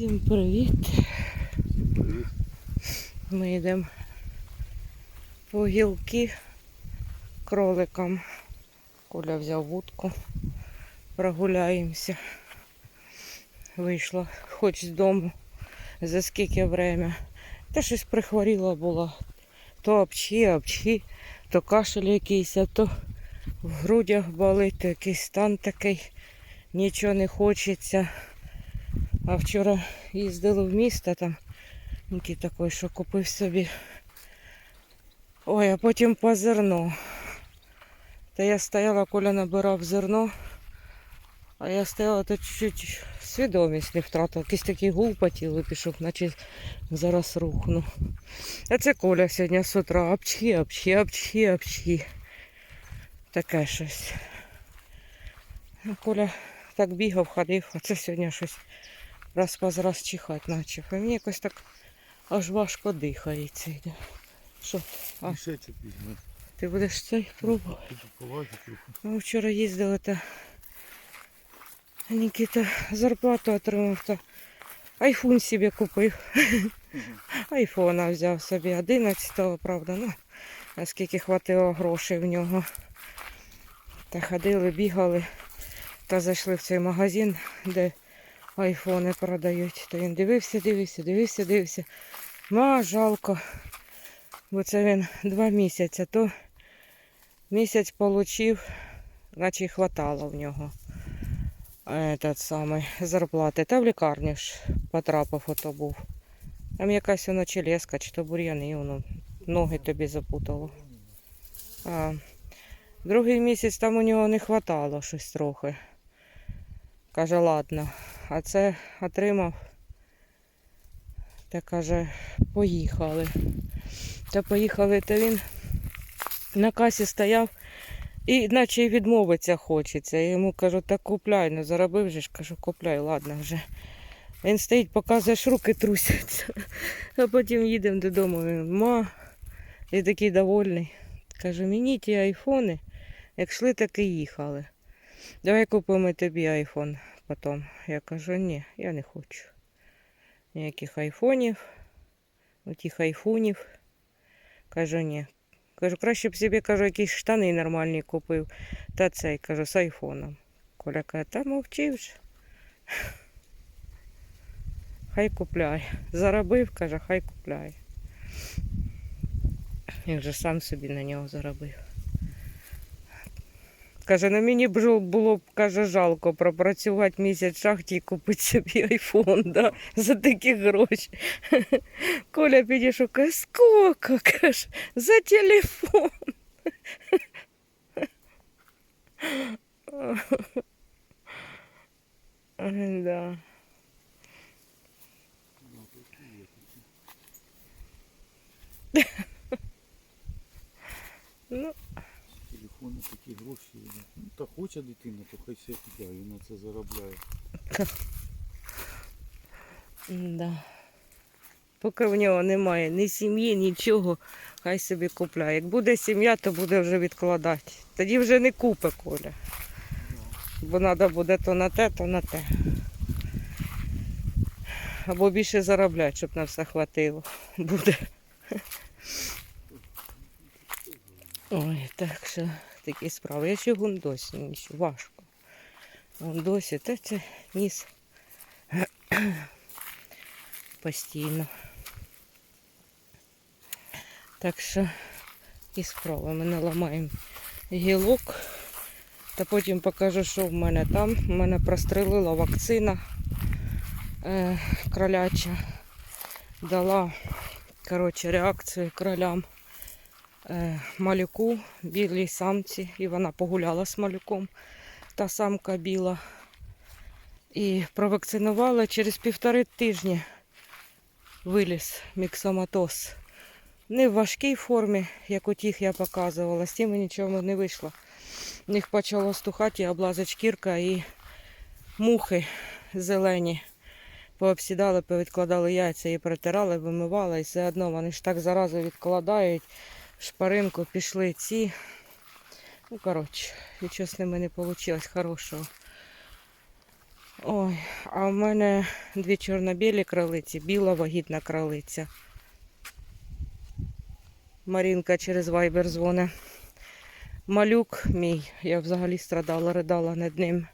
Всім привіт. Ми йдемо по гілки кроликам. Коля взяв вудку. Прогуляємося. Вийшла хоч з дому. За скільки время. Та щось прихворіла була. То обчі, обчі, то кашель якийсь, а то в грудях болить, то якийсь стан такий. Нічого не хочеться. А вчора їздили в місто там. Який такий, що купив собі. Ой, а потім по зерно. Та я стояла, Коля набирав зерно, а я стояла то чуть-чуть свідомість не втратила. Якийсь такий гул по тілу пішов, наче зараз рухну. А це Коля сьогодні з утра обчі, обчі, обчі, обчі. Таке щось. Ну, Коля так бігав, ходив, а це сьогодні щось раз по раз чихати почав. І мені якось так аж важко дихається. йде. Що? А. Мішечок візьми. Ти будеш цей пробувати? Ми вчора їздили та Нікіта зарплату отримав та айфон собі купив. Айфона взяв собі 11-го, правда, ну, наскільки хватило грошей в нього. Та ходили, бігали та зайшли в цей магазин, де айфони продають. То він дивився, дивився, дивився, дивився. Ма, жалко. Бо це він два місяці, то місяць получив, наче й хватало в нього этот самий, зарплати. Та в лікарню ж потрапив ото був. Там якась воно челеска, чи то бур'яни, воно ноги тобі запутало. А, другий місяць там у нього не хватало щось трохи. Каже, ладно. А це отримав. Та каже, поїхали. Та поїхали, то він на касі стояв і наче й відмовитися хочеться. Я йому кажу, так купляй, ну заробив же ж, кажу, купляй, ладно вже. Він стоїть, показує, аж руки трусяться. А потім їдемо додому. Він, ма, і такий довольний. Кажу, мені ті айфони, як йшли, так і їхали. Давай купимо тобі айфон потім. Я кажу, ні, я не хочу. Ніяких айфонів, отих айфонів. Кажу, ні. Кажу, краще б собі кажу, якісь штани нормальні купив. Та цей, кажу, з айфоном. Коля каже, та мовчи вже. Хай купляє. Заробив, каже, хай купляє. Він же сам собі на нього заробив. Каже, на мені б жо- було б, каже, жалко пропрацювати місяць в шахті і купити собі айфон, да, за такі гроші. Коля підійшов, каже, скільки, каже, за телефон. Да. Ну, Телефони такі гроші. Ну, та хоче дитина, то хай все він на це заробляє. да. Поки в нього немає ні сім'ї, нічого, хай собі купляє. Як буде сім'я, то буде вже відкладати. Тоді вже не купи Коля. Бо треба буде то на те, то на те. Або більше заробляти, щоб на все хватило. Буде. Ой, так що такі справи. Я ще гундосі, нічого важко. Гундосі, та це ніс постійно. Так що і справа. Ми наламаємо гілок. Та потім покажу, що в мене там. У мене прострелила вакцина е, кроляча. Дала коротше, реакцію кролям малюку, білій самці. І вона погуляла з малюком. Та самка біла. І провакцинувала через півтори тижні виліз міксоматоз. Не в важкій формі, як у тих я показувала, з тим нічого не вийшло. В них почало стухати облазить шкірка і мухи зелені. Пообсідали, повідкладали яйця і протирали, вимивали, і все одно вони ж так заразу відкладають. Шпаринку пішли ці. Ну, коротше, нічого з ними не вийшло хорошого. Ой, а в мене дві чорно-білі кролиці, біла вагітна кролиця. Марінка через вайбер дзвоне. Малюк мій, я взагалі страдала, ридала над ним.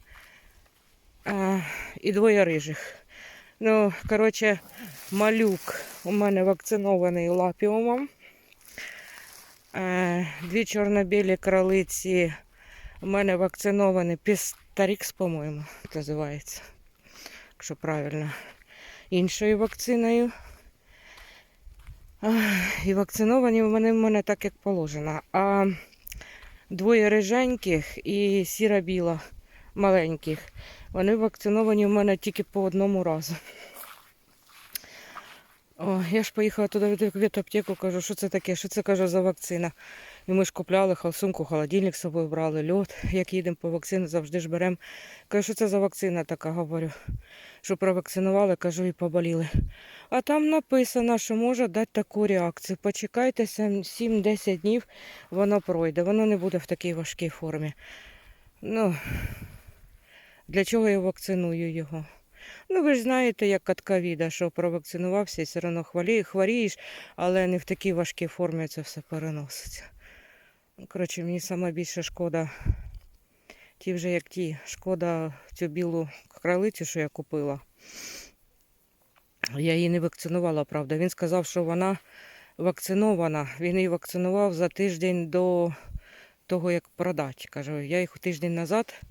А, і двоє рижих. Ну, коротше, малюк у мене вакцинований лапіумом. Е, Дві чорно-білі кролиці у мене вакциновані Пістарікс, по-моєму, називається. Якщо правильно. Іншою вакциною. І вакциновані в мене в мене так, як положено. А двоє риженьких і сіра біла маленьких. Вони вакциновані в мене тільки по одному разу. О, я ж поїхала туди в ветаптеку, кажу, що це таке, що це кажу за вакцина. І ми ж купляли сумку, холодильник з собою брали, льод, як їдемо по вакцину, завжди ж беремо. Кажу, що це за вакцина така, говорю. Що провакцинували, кажу, і поболіли. А там написано, що може дати таку реакцію. Почекайте 7-10 днів, воно пройде. Воно не буде в такій важкій формі. Ну, для чого я вакциную його? Ну, ви ж знаєте, як від ковіда, що провакцинувався і все одно хворієш, але не в такій важкій формі це все переноситься. Ну, Коротше, мені сама більше шкода. Ті вже як ті, шкода цю білу кралицю, що я купила. Я її не вакцинувала, правда. Він сказав, що вона вакцинована. Він її вакцинував за тиждень до того, як продати. Каже, я їх тиждень назад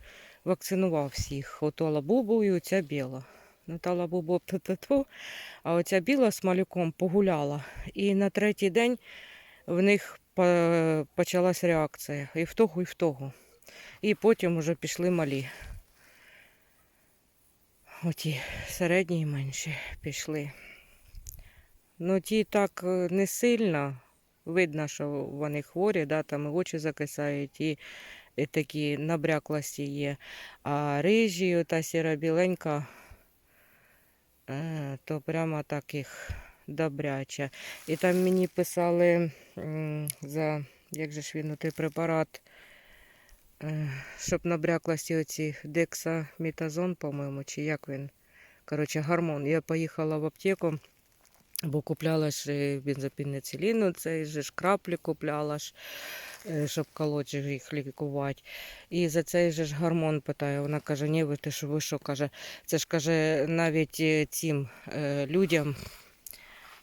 вакцинував всіх. Ото лабубу і оця біла. Ну, та лабубу ту а оця біла з малюком погуляла. І на третій день в них по- почалась реакція. І в того, і в того. І потім вже пішли малі. Оті середні і менші пішли. Ну, ті так е, не сильно. Видно, що вони хворі, да, там і очі закисають, і, і такі набряклості є. А рижі, ота сіра біленька, то прямо так їх добряче. І там мені писали за, як же ж він, той препарат, е, щоб набряклості оці дексамітазон, по-моєму, чи як він. Коротше, гормон. Я поїхала в аптеку, бо купляла ж е, бензопінициліну, цей же ж краплі купляла ж, е, щоб колоть же їх лікувати. І за цей же ж гормон питаю. Вона каже, ні, ви ти що, ви що, каже, це ж каже, навіть е, цим е, людям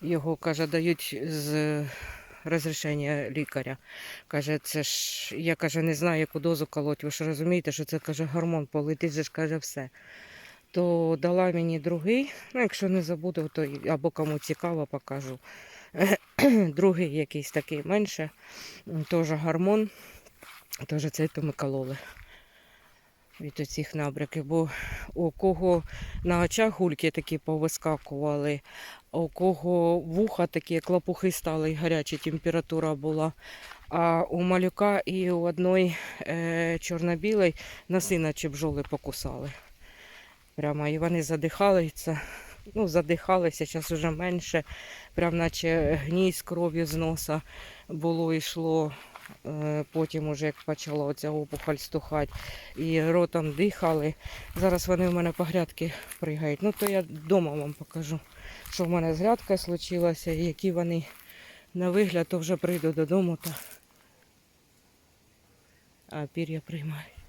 його каже, дають з розрішення лікаря. Каже, це ж я каже, не знаю, яку дозу колоть. Ви ж розумієте, що це каже гормон полетить, же ж каже все. То дала мені другий, ну якщо не забуду, то або кому цікаво, покажу. другий якийсь такий менше, теж гормон, теж цей то ми кололи від оцих набряків, бо у кого на очах гульки такі повискакували, у кого вуха такі клапухи стали, і гаряча температура була. А у малюка і у одної е, чорно-білої на сина чи бджоли покусали. Прямо і вони задихалися. Ну, задихалися, зараз вже менше. Прям наче гній з кров'ю з носа було йшло. Е, Потім, уже як почала оця опухоль стухати, і ротом дихали. Зараз вони в мене по грядки пригають. Ну, то я вдома вам покажу, що в мене з грядкою случилося, і які вони на вигляд, то вже прийду додому та а, пір'я приймають.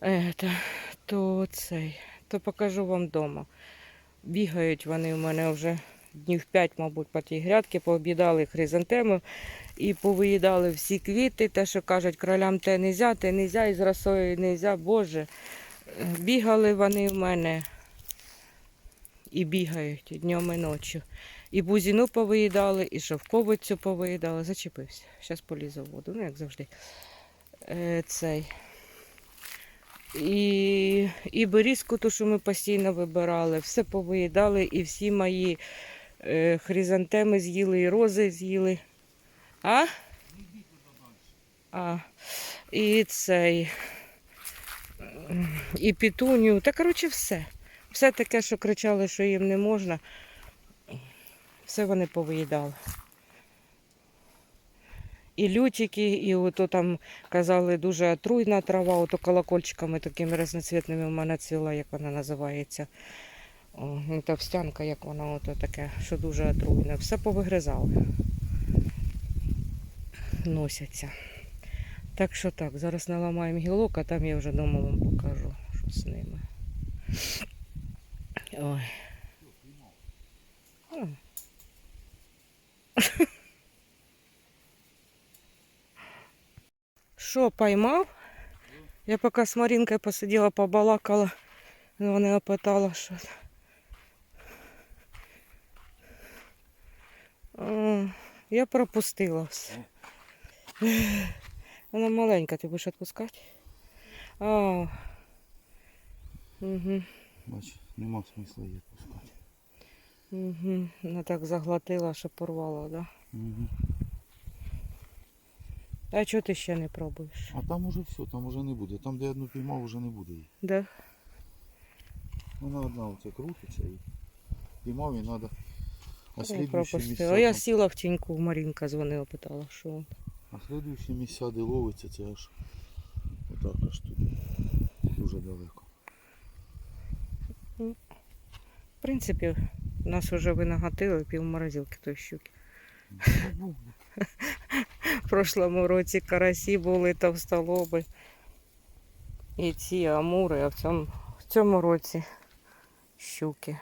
Ета, то цей, то покажу вам вдома. Бігають вони у мене вже днів 5, мабуть, по тій грядки, пооб'їдали хризантеми і повиїдали всі квіти. Те, що кажуть, кролям те нельзя, те нельзя, і з росою нельзя, Боже. Е, Бігали вони в мене і бігають днем і ночі. І бузіну повиїдали, і шовковицю повиїдали. Зачепився. Зараз полізу в воду, ну як завжди. Е, цей. І, і берізку, ту, що ми постійно вибирали, все повиїдали, і всі мої е, хризантеми з'їли, і рози з'їли. А? А. І цей. І пітуню. Та коротше все. Все таке, що кричали, що їм не можна. Все вони повиїдали. І лютики, і ото там казали дуже отруйна трава, ото колокольчиками такими різноцвітними у мене цвіла, як вона називається. О, товстянка, як вона ото таке, що дуже отруйне. Все повигризали. Носяться. Так що так, зараз наламаємо гілок, а там я вже вдома вам покажу, що з ними. Ой. Що, поймав? Я поки з Марінкою посиділа, побалакала, ну, вона опитала, що. це. Я пропустила все. Вона маленька, ти будеш відпускати? А. Угу. Бач, нема смисла її відпускати. Угу. Вона так заглотила, що порвала, да? Угу. А чого ти ще не пробуєш? А там уже все, там уже не буде. Там, де я одну піймав, вже не буде її. Да? Вона одна оце крутиться і піймав і треба. А слідуючі місця, А я там- сіла в тіньку, Марінка дзвонила, питала, що. а слідуючі місця, де ловиться, це аж отак аж тут. Дуже далеко. В принципі, нас вже винагатили пів морозилки той щуки. В прошлому році карасі були товстолоби і ці амури, а в цьому, в цьому році щуки.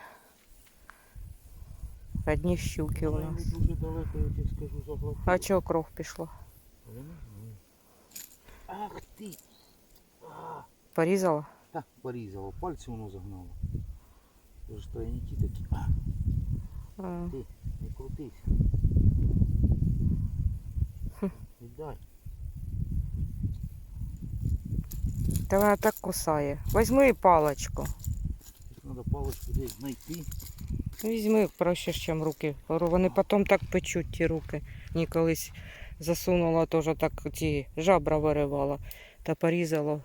Одні щуки у нас. дуже далеко, я тобі скажу. А чого кров пішла? Ах ти! А, Порізала? та, порізало, пальці воно загнало. Це ж тройники такі. А, А, ти, не крутись. Та вона так кусає. Возьми паличку. Тут треба паличку десь знайти. Візьми проще, ніж руки. Вони потім так печуть ті руки. Ні, колись засунула теж так ті жабра виривала та порізала.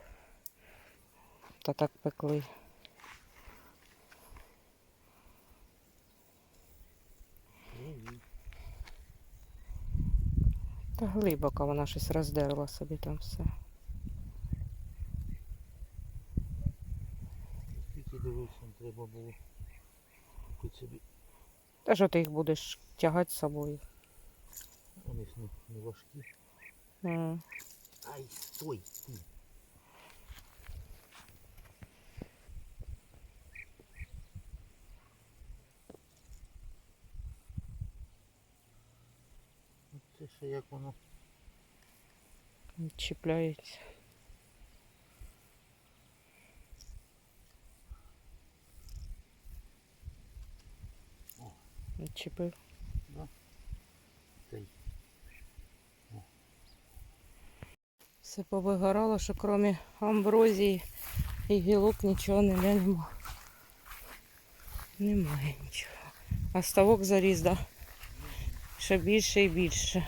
Та так пекли. Та глибоко вона щось роздерла собі там все. Скільки дивився, треба було купити собі. Та що ти їх будеш тягати з собою? Вони ж не, не важкі. М. Ай, стой! Ти. Ну, Це ще як воно. Чіпляється. О. Все повигорало, що крім амброзії і гілок нічого ніде нема. Немає нічого. А ставок заріс, да? Ще більше і більше.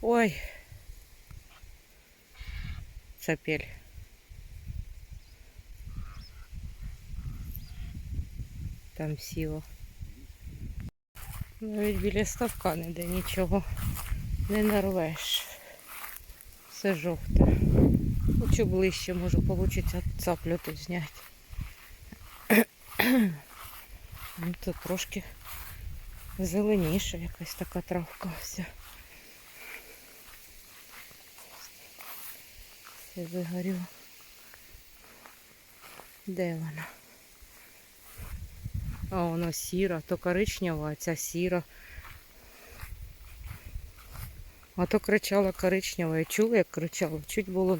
Ой. Цапель. Там сіло. Навіть біля ставка ніде нічого не нарвеш. Все жовте. Хочу ближче, може вийде цаплю тут зняти. Ну, Тут трошки зеленіша якась така травка вся. Все вигоріло. Де вона? А воно сіра, то коричнева, а ця сіра. А то кричала коричнева. Я чула, як кричала. Чуть було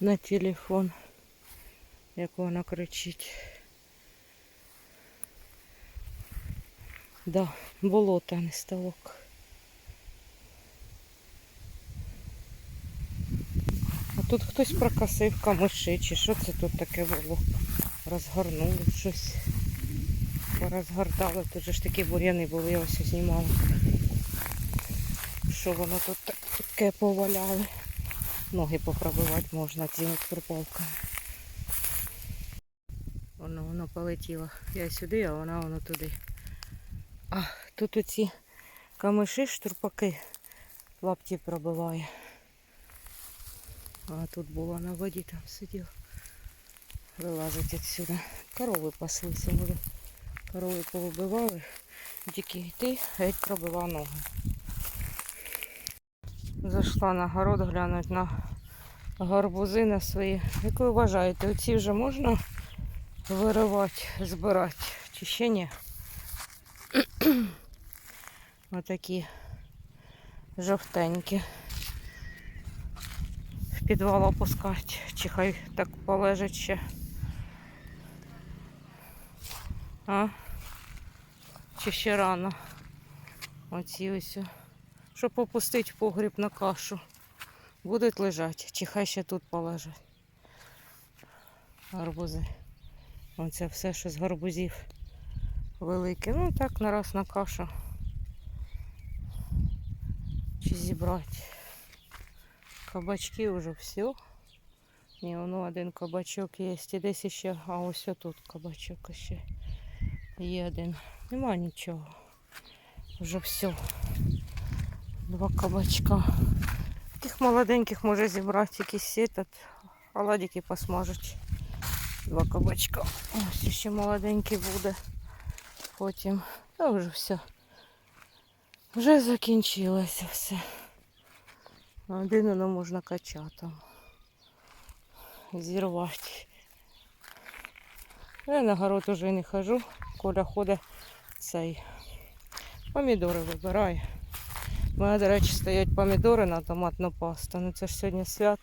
на телефон, як вона кричить. Да, болото, а не ставок. А тут хтось прокосив камиші, чи що це тут таке було? Розгорнули щось. Порозгортали. Тут же ж такі бур'яни були, я ось знімала. Що воно тут таке поваляли. Ноги попробувати можна цими припалками. Воно воно полетіло. Я сюди, а вона воно туди. А, тут оці камиші, штурпаки лапті пробиває. А тут була на воді, там сидів. Вилазить відсюди. Корови паслися, вони корови повибивали. Тільки йти, геть пробивав ноги. Зайшла на город глянуть на гарбузи на свої. Як ви вважаєте, оці вже можна виривати, збирати? Чи ще ні? Отакі жовтенькі. В підвал опускати, чи хай так полежить ще. А? Чи ще рано? Оці ось. Щоб опустити в погріб на кашу. Будуть лежати, чи хай ще тут полежать. Гарбузи. Оце все, що з гарбузів велике. Ну так нараз на кашу. Чи зібрати. Кабачки вже все. Ні, воно один кабачок є. І десь ще, а ось тут кабачок ще є один. Нема нічого. Вже все. Два кабачка. Таких молоденьких може зібрати якийсь этот, оладики посмажуть. Два кабачка. Ось ще молоденький буде. Потім. Та вже все. Вже закінчилося все. Один воно можна качати. Зірвати. Я на город уже не хожу. Коля ходить цей. Помідори вибирає. У мене, до речі, стоять помідори на томатну пасту. Ну це ж сьогодні свят.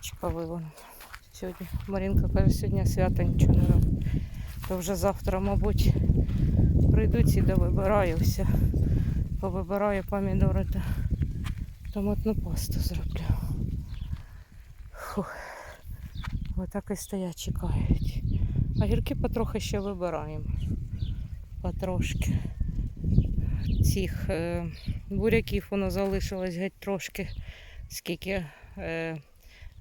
Чекали вони. Сьогодні. Марінка каже, сьогодні свято нічого не робить. То вже завтра, мабуть, прийдуть і довибираю все. Повибираю помідори та томатну пасту зроблю. Фух. Отак і стоять, чекають. А гірки потрохи ще вибираємо. Потрошки. Цих е, буряків воно залишилось геть трошки. Скільки? Е,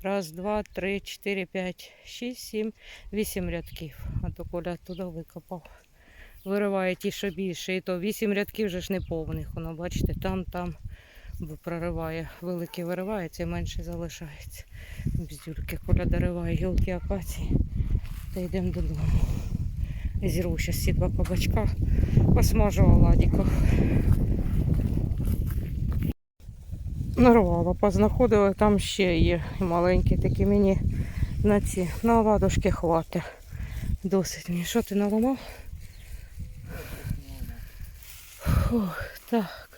раз, два, три, чотири, п'ять, шість, сім, вісім рядків. А то Коля туди викопав. Вириває ті, що більше. І то вісім рядків вже ж не повних. Воно, бачите, там, там прориває. Великий виривається і менше залишається. Бздюльки Коля дориває гілки акації. Та йдемо додому. Зірву ще ці два кабачка, посмажу оладіків. Нарвала, познаходила, там ще є маленькі такі мені на ці, на оладушки хватить. Досить мені. Що ти наламав? Фух, так.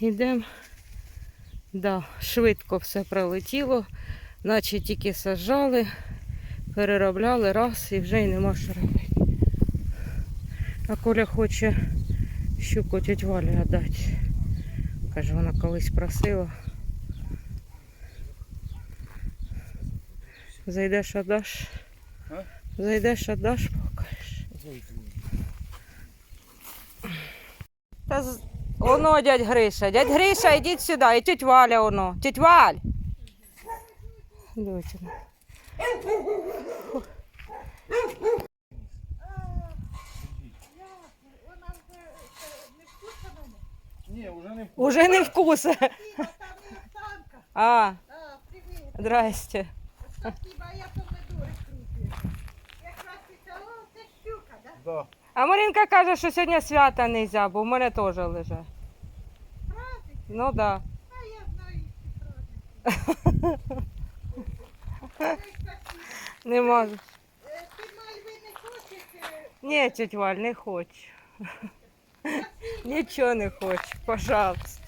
Ідемо. Да, швидко все пролетіло, наче тільки сажали, переробляли раз і вже й нема що робити. А Коля хоче щуку тють Валі віддати. Каже, вона колись просила. Зайдеш, віддаш. А? Зайдеш, віддаш, покажеш. Та з... Оно, дядь Гриша. Дядь Гриша, йдіть сюди. І тють Валя воно. Тють Валь. Дивіться. Ні, вже не Уже не вкусе. А, А, привіт. здрасте. Спасибо, а я помидори крупі. Якраз і це, щука, да? Да. А Марінка каже, що сьогодні свята не можна, бо в мене теж. Праздник? Ну так. Да. А я знаю ці праздники. Не можу. Е, Ти мальви не хочеш? е, Ні, тетя Валь, не хочу. Нічого не хочу, пожалуйста.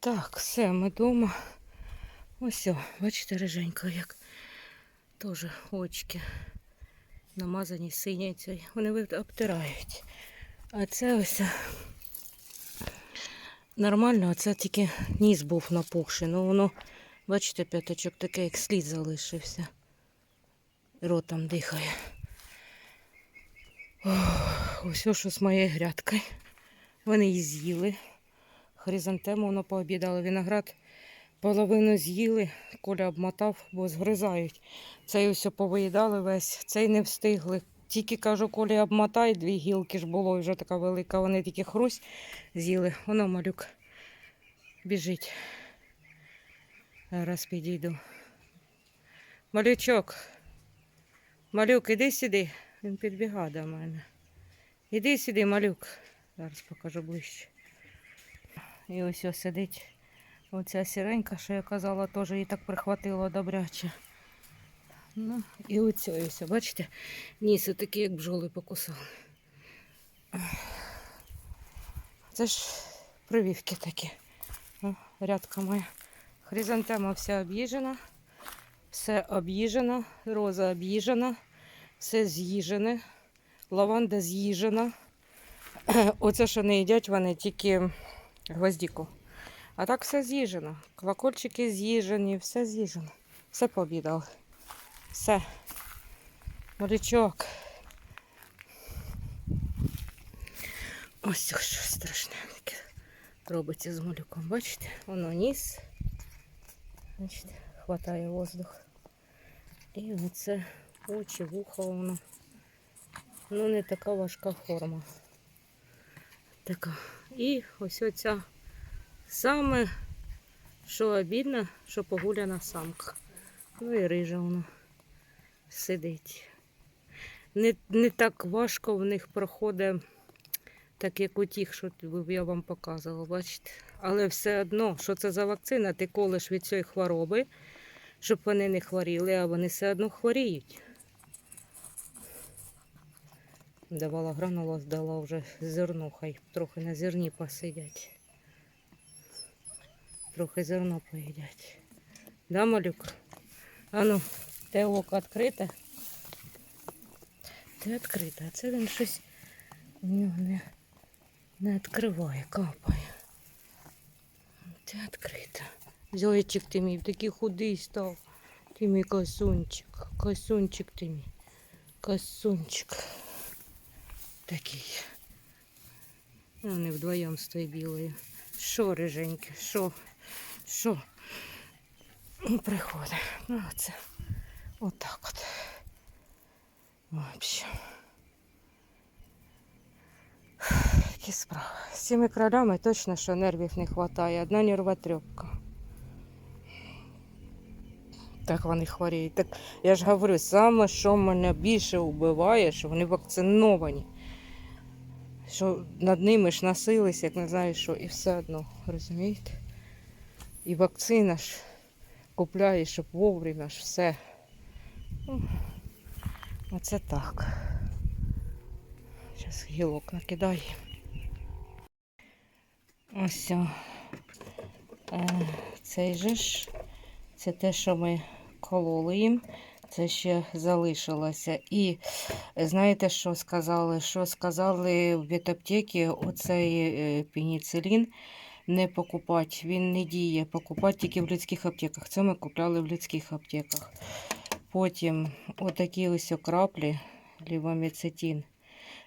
Так, все, ми вдома. Ось, бачите, риженька, як теж очки намазані сині. Вони обтирають. А це ось нормально, а це тільки ніс був напухший. Ну воно, бачите, п'яточок такий, як слід залишився. Ротом дихає. Ох, ось що з моєю грядкою. Вони її з'їли. Хризантему воно пообідали. Виноград половину з'їли, Коля обмотав, бо згризають. Цей ось повиїдали весь, цей не встигли. Тільки кажу, Колі обмотай, дві гілки ж було, вже така велика. Вони тільки хрусь з'їли. Воно малюк біжить. Зараз підійду. Малючок. Малюк, іди сюди. Він підбігає до мене. Іди сюди, малюк. Зараз покажу ближче. І ось ось сидить оця сіренька, що я казала, теж її так прихватило добряче. Ну, і оця ось, бачите, ніс такий, як бджоли покусали. Це ж прививки такі. О, рядка моя. Хризантема вся об'їжена, все об'їжено, роза об'їжена, все з'їжене, лаванда з'їжена. Оце, що не їдять, вони тільки гвоздіку. А так все з'їжено. Колокольчики з'їжені, все з'їжено. Все пообідали. Все. Морячок. Ось що страшне таке робиться з малюком. Бачите? Воно ніс. Бачите, хватає воздух. І оце очі, вухо воно. Ну, не така важка форма. Така. І ось оця саме, що обідно, що погуляна самка. Ну і рижа вона сидить. Не, не так важко в них проходить, так як у тих, що я вам показувала, бачите. Але все одно, що це за вакцина, ти колиш від цієї хвороби, щоб вони не хворіли, а вони все одно хворіють. Давала гранула, здала вже зерно, хай трохи на зерні посидять. Трохи зерно поїдять. Да, малюк? А ну, те око відкрите. Те відкрите, а це він щось у нього не, не відкриває, капає. Те відкрите. Зайчик ти мій, такий худий став. Ти мій косунчик. Косунчик ти мій. Косунчик. Такий. Вони вдвоєм з тою білою. Що, риженьке, що? Що? Ну, Приходить. Ну, оце. Отак от. В общем. Які справи. З цими кролями точно, що нервів не вистачає. Одна нервотрепка. Так вони хворіють. Так я ж говорю, саме, що мене більше вбиває, що вони вакциновані. Що над ними ж носилися, як не знаю що, і все одно, розумієте? І вакцина ж купляєш, щоб вовремя ж все. Оце так. Зараз гілок накидаю. Ось. Е, Цей же ж, це те, що ми кололи їм. Це ще залишилося. І знаєте, що сказали? Що сказали в ветаптекі оцей е, пеніцилін не покупати. Він не діє. Покупати тільки в людських аптеках. Це ми купляли в людських аптеках. Потім отакі ось краплі, лівоміцетин.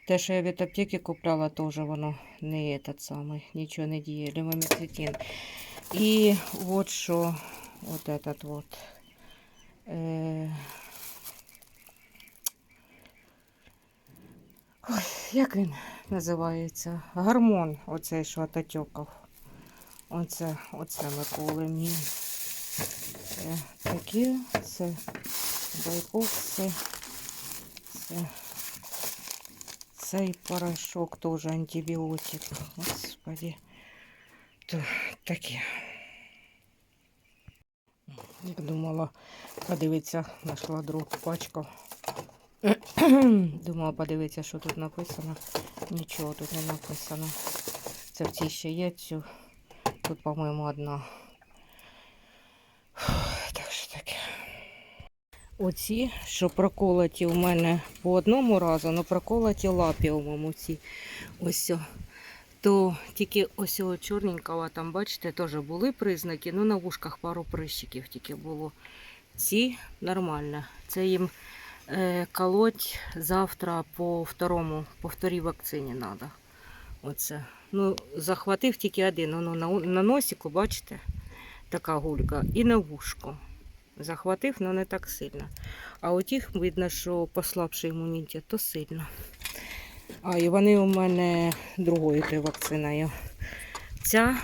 Те, що я від аптеки купляла, теж воно не этот самий, нічого не діє. Лівоміцетин. І от що, от этот вот. Е... Ой, як він називається? Гормон, оцей, що от отеків. Оце, оце ми колем їм. Е, Такі, це байкокси, це цей порошок теж антибіотик. Господи. То, таке. Як думала, подивитися, знайшла другу пачку. Думала, подивитися, що тут написано. Нічого тут не написано. Це в цій ще є цю. Тут, по-моєму, одна. Так що таке. Оці, що проколоті у мене по одному разу, але проколоті лапіумом ці. Ось. То тільки ось цього чорненького, там, бачите, теж були признаки, ну на вушках пару прищиків тільки було. Ці нормально. Це їм е, колоть завтра по второму, по вторій вакцині треба. Оце. Ну, захватив тільки один. Воно на, на носику, бачите, така гулька, і на вушку. Захватив, але не так сильно. А у тих видно, що послабший імунітет, то сильно. А і вони у мене другою вакциною. Ця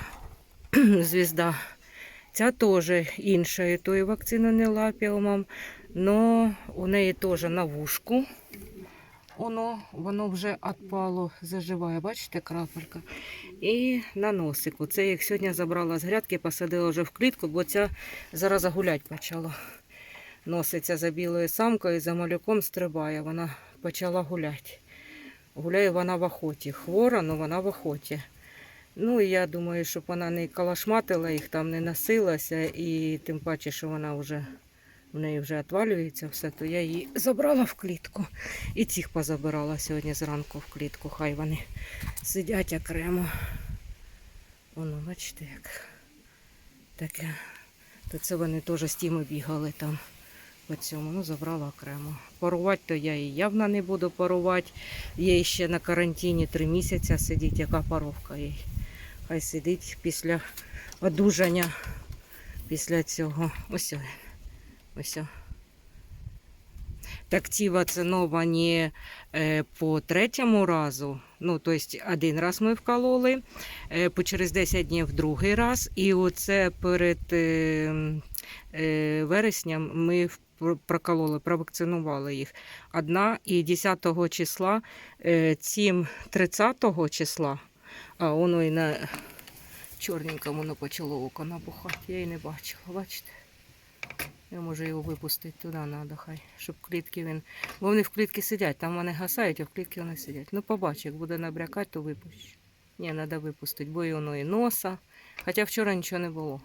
звізда, ця теж іншою тої вакцини не лапіумом, але у неї теж на вушку. Воно, воно вже відпало, заживає, бачите, крапелька. І на носику. Це як сьогодні забрала з грядки, посадила вже в клітку, бо ця зараз гулять почала. Носиться за білою самкою, за малюком стрибає. Вона почала гуляти. Гуляє вона в охоті. Хвора, але вона в охоті. Ну я думаю, щоб вона не калашматила їх, там не носилася, і тим паче, що вона вже в неї вже відвалюється все, то я її забрала в клітку. І цих позабирала сьогодні зранку в клітку. Хай вони сидять окремо. Воно, бачите, як таке. То це вони теж з тими бігали там по цьому. Ну, забрала окремо. Парувати то я її явно не буду парувати. Їй ще на карантині три місяці сидіть, яка паровка їй. Хай сидить після одужання, після цього. Ось. Ось. Так ці вакциновані е, по третьому разу. Ну, тобто один раз ми вкололи, е, по через 10 днів другий раз. І оце перед е, вересням ми прокололи, провакцинували їх. Одна і 10 числа, цим 30 числа, а воно і на чорненькому почало око набухати. Я її не бачила, бачите? Я можу його випустити туди надо, хай, щоб клітки він. Бо вони в клітки сидять, там вони гасають, а в клітки вони сидять. Ну, побачу, як буде набрякати, то випущу. Ні, треба випустити, бо і воно і носа. Хоча вчора нічого не було.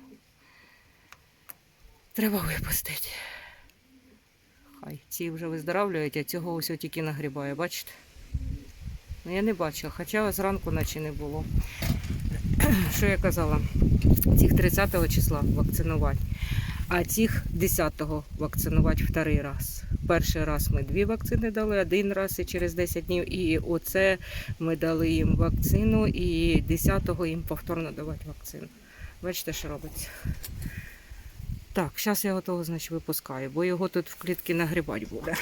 Треба випустити. Хай ці вже виздоравлюють, а цього ось тільки нагрібає, бачите? Ну я не бачила, хоча зранку наче не було. Що я казала? Цих 30 числа вакцинувати, а цих 10-го вакцинувати вторий раз. Перший раз ми дві вакцини дали, один раз і через 10 днів. І оце ми дали їм вакцину, і 10-го їм повторно давати вакцину. Бачите, що робиться? Так, зараз я готову, значить, випускаю, бо його тут в клітки нагрібати буде.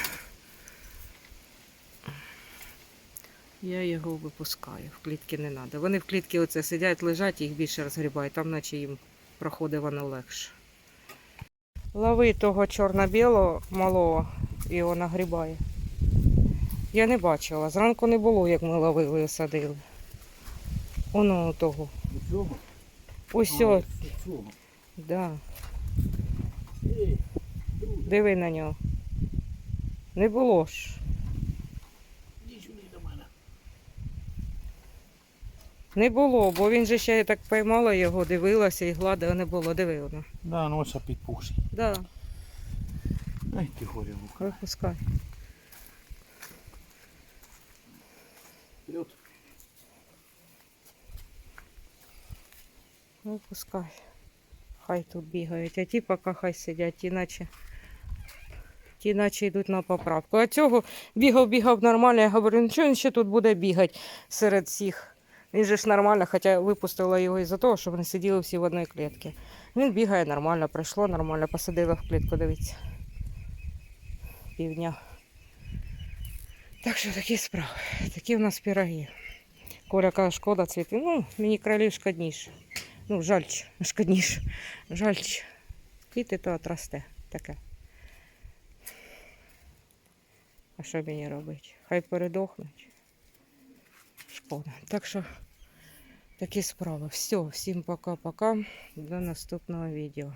Я його випускаю, в клітки не треба. Вони в клітки оце сидять, лежать, їх більше розгрібають, там наче їм проходить воно легше. Лови того чорно-білого малого, і його нагрібає. Я не бачила. Зранку не було, як ми ловили і садили. Оно того. Ось, А, о, у цьому. да. Диви на нього. Не було ж. іди сюди до мене. Не було, бо він же ще я так поймала його, дивилася і гладила, не було. Диви воно. Да, носа підпухший. Да, Ай, ти горілка. випускай. Вперед. Випускай. Хай тут бігають, а ті поки хай сидять, ті наче, ті наче йдуть на поправку. А цього бігав, бігав нормально. Я говорю, ну чого він ще тут буде бігати серед всіх? Він же ж нормально, хоча випустила його із-за того, щоб вони сиділи всі в одній клітці. Він бігає нормально, прийшло нормально, посадили в клітку, дивіться. Півдня. Так що такі справи, такі в нас пироги. Коля каже, шкода цвіти. Ну, мені кролів шкодніше. Ну, жальч, шкодніше. Жальч. Квіти то отрасте таке. А що мені робити? Хай передохнуть. Шкода. Так що такі справи. Все, всім пока-пока. До наступного відео.